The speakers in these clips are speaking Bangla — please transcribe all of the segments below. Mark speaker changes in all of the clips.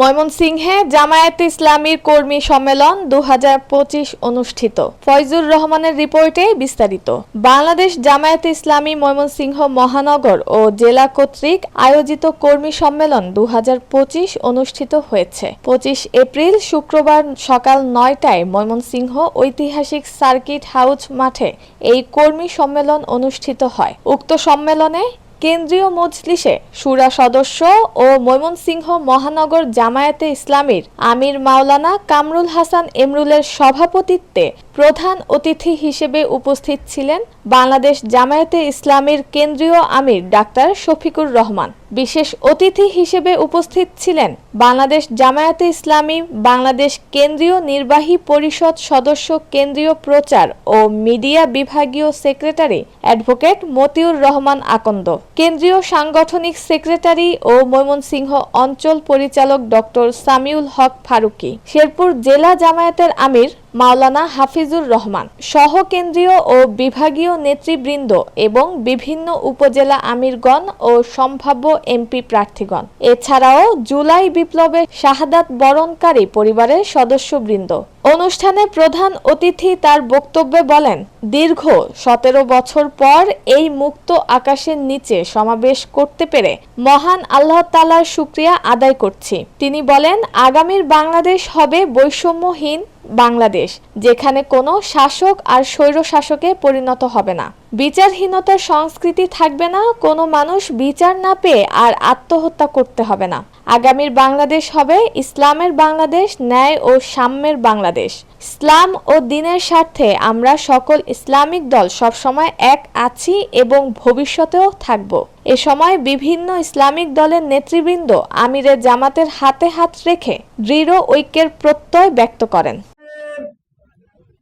Speaker 1: ময়মনসিংহে জামায়াতে ইসলামীর কর্মী সম্মেলন দুহাজার পঁচিশ অনুষ্ঠিত। ফয়জুর রহমানের রিপোর্টে বিস্তারিত। বাংলাদেশ জামায়াতে ইসলামী ময়মনসিংহ মহানগর ও জেলা কর্তৃক আয়োজিত কর্মী সম্মেলন দুই হাজার পঁচিশ অনুষ্ঠিত হয়েছে। পঁচিশ এপ্রিল শুক্রবার সকাল নয়টায় ময়মনসিংহ ঐতিহাসিক সার্কিট হাউস মাঠে এই কর্মী সম্মেলন অনুষ্ঠিত হয়। উক্ত সম্মেলনে কেন্দ্রীয় মজলিসে সুরা সদস্য ও ময়মনসিংহ মহানগর জামায়াতে ইসলামীর আমির মাওলানা কামরুল হাসান এমরুলের সভাপতিত্বে প্রধান অতিথি হিসেবে উপস্থিত ছিলেন বাংলাদেশ জামায়াতে ইসলামীর কেন্দ্রীয় আমির ডাক্তার শফিকুর রহমান। বিশেষ অতিথি হিসেবে উপস্থিত ছিলেন বাংলাদেশ জামায়াতে ইসলামী, বাংলাদেশ কেন্দ্রীয় নির্বাহী পরিষদ সদস্য কেন্দ্রীয় প্রচার ও মিডিয়া বিভাগীয় সেক্রেটারি অ্যাডভোকেট মতিউর রহমান আকন্দ, কেন্দ্রীয় সাংগঠনিক সেক্রেটারি ও ময়মনসিংহ অঞ্চল পরিচালক ডক্টর সামিউল হক ফারুকী, শেরপুর জেলা জামায়াতের আমির মাওলানা হাফিজুর রহমান সহ কেন্দ্রীয় ও বিভাগীয় নেতৃবৃন্দ এবং বিভিন্ন উপজেলা আমিরগণ ও সম্ভাব্য এমপি প্রার্থীগণ। এছাড়াও জুলাই বিপ্লবে শাহাদাত বরণকারী পরিবারের সদস্যবৃন্দ। অনুষ্ঠানে প্রধান অতিথি তার বক্তব্যে বলেন, দীর্ঘ সতেরো বছর পর এই মুক্ত আকাশের নিচে সমাবেশ করতে পেরে মহান আল্লাহ তালার শুক্রিয়া আদায় করছি। তিনি বলেন, আগামীর বাংলাদেশ হবে বৈষম্যহীন বাংলাদেশ, যেখানে কোনো শাসক আর স্বৈর শাসকে পরিণত হবে না। বিচারহীনতার সংস্কৃতি থাকবে না, কোনো মানুষ বিচার না পেয়ে আর আত্মহত্যা করতে হবে না। আগামীর বাংলাদেশ হবে ইসলামের বাংলাদেশ, ন্যায় ও সাম্যের বাংলাদেশ। ইসলাম ও দিনের স্বার্থে আমরা সকল ইসলামিক দল সবসময় এক আছি এবং ভবিষ্যতেও থাকব। এ সময় বিভিন্ন ইসলামিক দলের নেতৃবৃন্দ আমিরের জামাতের হাতে হাত রেখে দৃঢ় ঐক্যের প্রত্যয় ব্যক্ত করেন।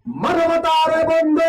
Speaker 2: মানবতার বন্ধু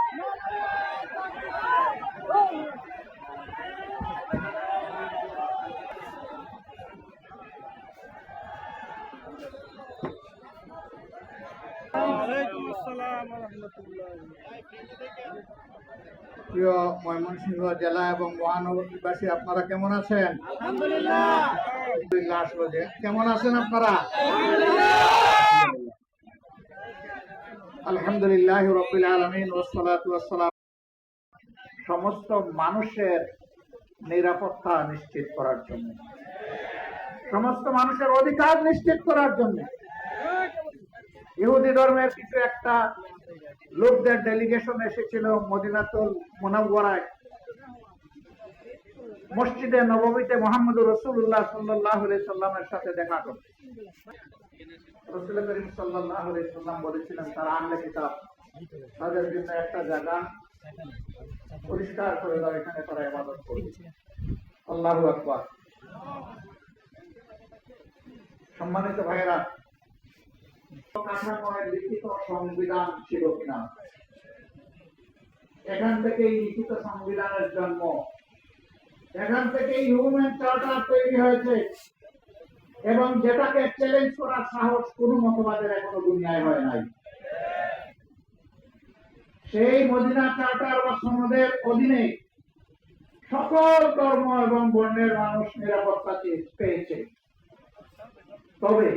Speaker 3: ময়মনসিংহ জেলা এবং আপনারা কেমন আছেন? কেমন আছেন আপনারা? আলহামদুলিল্লাহ রবিল আলমিন সমস্ত মানুষের নিরাপত্তা নিশ্চিত করার জন্য। সমস্ত মানুষের অধিকার নিশ্চিত করার জন্য। ইহুদি ধর্মের কিছু একটা লোকদের ডেলিগেশন এসেছিল মদিনাতুল মোনাওয়ারায়। মসজিদে নবমীতে মোহাম্মদ রসুল্লাহ সাল্লাহ সাল্লামের সাথে দেখা করতে সাল্লাম বলেছিলেন, তারা তাদের জন্য একটা জায়গা পরিষ্কার করে এখানে তারা সম্মানিত ভাইয়েরা কাঠামোয় লিখিত সংবিধান ছিল কিনা? এখান থেকেই লিখিত সংবিধানের জন্ম। এখান থেকেই হিউম্যান চার্টার তৈরি হয়েছে। এবং যেটাকে চ্যালেঞ্জ করার সাহস কোন মতবাদের এখনও দুনিয়ায় হয় নাই। সেই মদিনা চার্টার বা সনদের অধীনে সকল ধর্ম এবং বর্ণের মানুষ নিরাপত্তা পেয়েছে। তবে